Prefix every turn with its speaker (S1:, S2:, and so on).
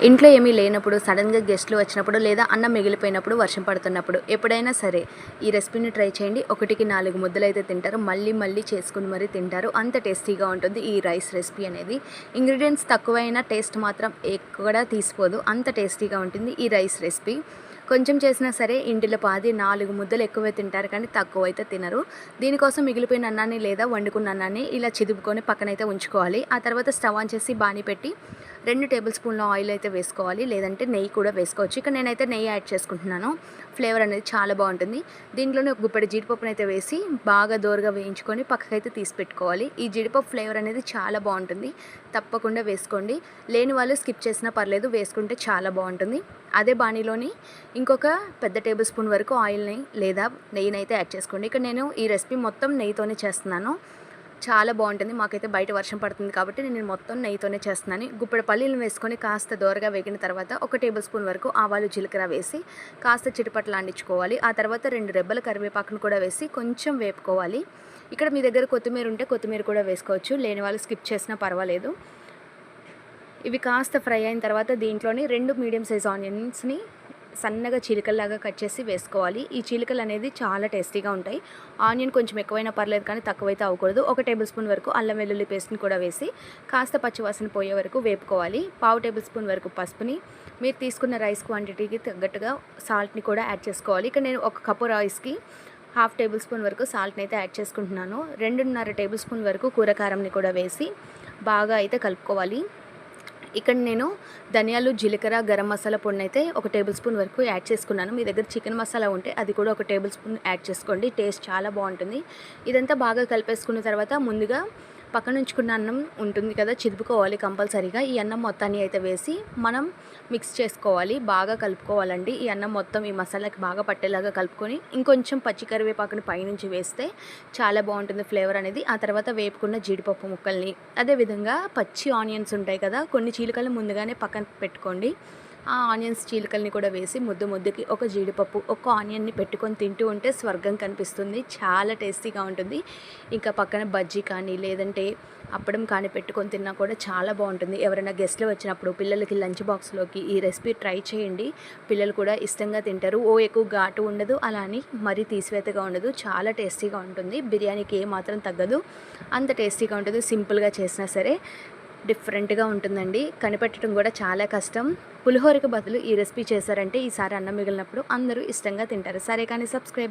S1: ఇంట్లో ఏమీ లేనప్పుడు సడన్గా గెస్ట్లు వచ్చినప్పుడు లేదా అన్నం మిగిలిపోయినప్పుడు వర్షం పడుతున్నప్పుడు ఎప్పుడైనా సరే ఈ రెసిపీని ట్రై చేయండి. ఒకటికి నాలుగు ముద్దలు అయితే తింటారు. మళ్ళీ మళ్ళీ చేసుకుని మరీ తింటారు. అంత టేస్టీగా ఉంటుంది ఈ రైస్ రెసిపీ అనేది. ఇంగ్రీడియంట్స్ తక్కువైనా టేస్ట్ మాత్రం ఎక్కడ తీసిపోదు. అంత టేస్టీగా ఉంటుంది ఈ రైస్ రెసిపీ. కొంచెం చేసినా సరే ఇంటిలో పాది నాలుగు ముద్దలు ఎక్కువే తింటారు కానీ తక్కువ అయితే తినరు. దీనికోసం మిగిలిపోయిన అన్నాన్ని లేదా వండుకున్న అన్నాన్ని ఇలా చిదుపుకొని పక్కనైతే ఉంచుకోవాలి. ఆ తర్వాత స్టవ్ ఆన్ చేసి బాణీ పెట్టి రెండు టేబుల్ స్పూన్ల ఆయిల్ అయితే వేసుకోవాలి లేదంటే నెయ్యి కూడా వేసుకోవచ్చు. ఇక నేనైతే నెయ్యి యాడ్ చేసుకుంటున్నాను. ఫ్లేవర్ అనేది చాలా బాగుంటుంది. దీంట్లోనే ఒక గుప్పటి జీడిపప్పును అయితే వేసి బాగా దోరగా వేయించుకొని పక్కకైతే తీసి పెట్టుకోవాలి. ఈ జీడిపప్పు ఫ్లేవర్ అనేది చాలా బాగుంటుంది. తప్పకుండా వేసుకోండి. లేని వాళ్ళు స్కిప్ చేసినా పర్లేదు వేసుకుంటే చాలా బాగుంటుంది. అదే బాణీలోని ఇంకొక పెద్ద టేబుల్ స్పూన్ వరకు ఆయిల్ని లేదా నెయ్యిని అయితే యాడ్ చేసుకోండి. ఇక్కడ నేను ఈ రెసిపీ మొత్తం నెయ్యితోనే చేస్తున్నాను. చాలా బాగుంటుంది. మాకైతే బయట వర్షం పడుతుంది కాబట్టి నేను మొత్తం నెయ్యితోనే చేస్తున్నాను. గుప్పెడు పల్లీలను వేసుకొని కాస్త దోరగా వేగిన తర్వాత ఒక టేబుల్ స్పూన్ వరకు ఆవాలు జీలకర్ర వేసి కాస్త చిటపట్లు అండించుకోవాలి ఆ తర్వాత రెండు రెబ్బల కరివేపాకును కూడా వేసి కొంచెం వేపుకోవాలి. ఇక్కడ మీ దగ్గర కొత్తిమీర ఉంటే కొత్తిమీర కూడా వేసుకోవచ్చు. లేని వాళ్ళు స్కిప్ చేసినా పర్వాలేదు. ఇవి కాస్త ఫ్రై అయిన తర్వాత దీంట్లోని రెండు మీడియం సైజ్ ఆనియన్స్ని సన్నగా చీలికల్లాగా కట్ చేసి వేసుకోవాలి. ఈ చీలికలు అనేది చాలా టేస్టీగా ఉంటాయి. ఆనియన్ కొంచెం ఎక్కువైనా పర్లేదు కానీ తక్కువైతే అవ్వకూడదు. ఒక టేబుల్ స్పూన్ వరకు అల్లం వెల్లుల్లి పేస్ట్ని కూడా వేసి కాస్త పచ్చివాసన పోయే వరకు వేపుకోవాలి. పావు టేబుల్ స్పూన్ వరకు పసుపుని. మీరు తీసుకున్న రైస్ క్వాంటిటీకి తగ్గట్టుగా సాల్ట్ని కూడా యాడ్ చేసుకోవాలి. ఇక్కడ నేను ఒక కప్పు రైస్కి హాఫ్ టేబుల్ స్పూన్ వరకు సాల్ట్ని అయితే యాడ్ చేసుకుంటున్నాను. రెండున్నర టేబుల్ స్పూన్ వరకు కూరకారంని కూడా వేసి బాగా అయితే కలుపుకోవాలి. ఇక్కడ నేను ధనియాలు జీలకర్ర గరం మసాలా పొడిని అయితే ఒక టేబుల్ స్పూన్ వరకు యాడ్ చేసుకున్నాను. మీ దగ్గర చికెన్ మసాలా ఉంటే అది కూడా ఒక టేబుల్ స్పూన్ యాడ్ చేసుకోండి. టేస్ట్ చాలా బాగుంటుంది. ఇదంతా బాగా కలిపేసుకున్న తర్వాత ముందుగా పక్కన ఉంచుకున్న అన్నం ఉంటుంది కదా చిదుపుకోవాలి కంపల్సరీగా. ఈ అన్నం మొత్తాన్ని అయితే వేసి మనం మిక్స్ చేసుకోవాలి బాగా కలుపుకోవాలండి. ఈ అన్నం మొత్తం ఈ మసాలాకి బాగా పట్టేలాగా కలుపుకొని ఇంకొంచెం పచ్చి కరివేపాకుని పైనుంచి వేస్తే చాలా బాగుంటుంది ఫ్లేవర్ అనేది. ఆ తర్వాత వేపుకున్న జీడిపప్పు ముక్కల్ని అదేవిధంగా పచ్చి ఆనియన్స్ ఉంటాయి కదా కొన్ని చీలికలు ముందుగానే పక్కన పెట్టుకోండి. ఆ ఆనియన్స్ చీలికల్ని కూడా వేసి ముద్దు ముద్దుకి ఒక జీడిపప్పు ఒక ఆనియన్ని పెట్టుకొని తింటూ ఉంటే స్వర్గం కనిపిస్తుంది. చాలా టేస్టీగా ఉంటుంది. ఇంకా పక్కన బజ్జీ కానీ లేదంటే అప్పడం కానీ పెట్టుకొని తిన్నా కూడా చాలా బాగుంటుంది. ఎవరైనా గెస్ట్లు వచ్చినప్పుడు పిల్లలకి లంచ్ బాక్స్లోకి ఈ రెసిపీ ట్రై చేయండి. పిల్లలు కూడా ఇష్టంగా తింటారు. ఓ ఎక్కువ ఘాటు ఉండదు. అలా అని మరీ తీసివేతగా ఉండదు. చాలా టేస్టీగా ఉంటుంది. బిర్యానీకి ఏ మాత్రం తగ్గదు. అంత టేస్టీగా ఉంటుంది. సింపుల్గా చేసినా సరే. డిఫరెంట్గా ఉంటుందండి. కనిపెట్టడం కూడా చాలా కష్టం. పులిహోరకి బదులు ఈ రెసిపీ చేశారంటే ఈసారి అన్నం మిగిలినప్పుడు అందరూ ఇష్టంగా తింటారు. సరే కానీ సబ్స్క్రైబ్